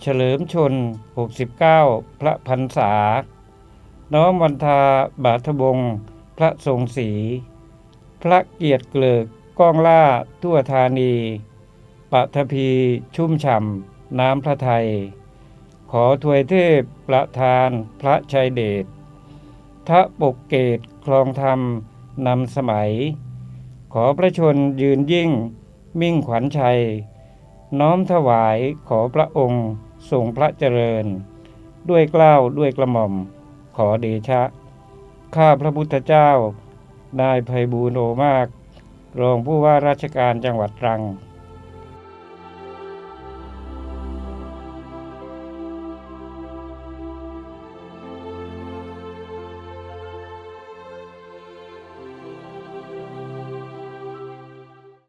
เฉลิมชน 69 พระพรรษา น้อมวันทาบาทบง พระทรงศรีพระเกียรติเกลิกก้องล่าทั่วธานีปัทภีชุ่มฉ่ำน้ำพระไทย ขอถวยเทพประธานพระชัยเดชทะปกเกตคลองธรรมนำสมัย ขอพระชนยืนยิ่งมิ่งขวัญชัย น้อมถวายขอพระองค์ทรงพระเจริญ ด้วยกล้าวด้วยกระหม่อม ขอเดชะ ข้าพระพุทธเจ้านายภัยบูโนมาก รองผู้ว่าราชการจังหวัดตรัง